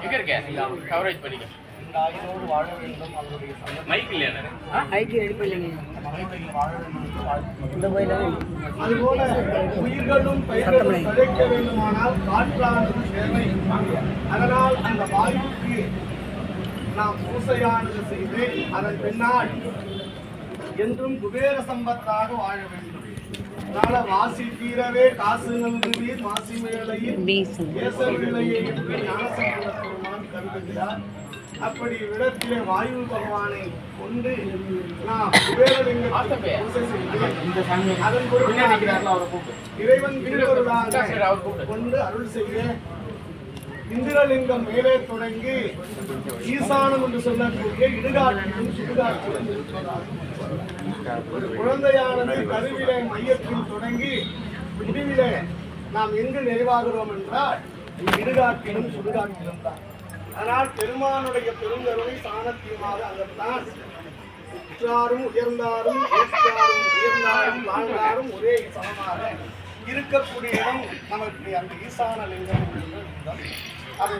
எங்க இருக்க? கவரேஜ் பண்ணிக்க. வாழ வேண்டும் அவருடைய மைக் இல்லையா ரெடி அதுபோல உயிர்களும் பயிர்களும் தழைக்க வேண்டுமானால் காற்றானது தேவை அதனால் அந்த வாயுக்கு நாம் பூசையானது செய்து அதன் பின்னால் என்றும் குபேர சம்பத்தாக வாழ வேண்டும். வாசி தீரவே காசு மாசி மேலையில் பெருமான் கருதுகிறார். அப்படி விடத்திலே வாயு பகவானை கொண்டு செய்து அதன் இறைவன். கொண்டு அருள் செய்ய இந்திரலிங்கம் மேலே தொடங்கி ஈசானம் என்று சொல்லக்கூடிய இடுகாட்டிலும் சுடுகாட்டிலும். குழந்தையானது கருவிலே மையத்தில் தொடங்கி முடிவிலே நாம் எங்கு நிறைவாகிறோம் என்றால் இடுகாட்டிலும் சுடுகாட்டிலும் தான். ஆனால் பெருமானுடைய பெருங்கருணை சாணத்தியமாக அங்கத்தான் உற்றாரும் உயர்ந்தாரும் உயர்ந்தாரும் வாழ்ந்தாரும் ஒரே சமமாக. இருக்கக்கூடிய இடம் நமக்கு அந்த ஈசான லிங்கம் என்ற அதை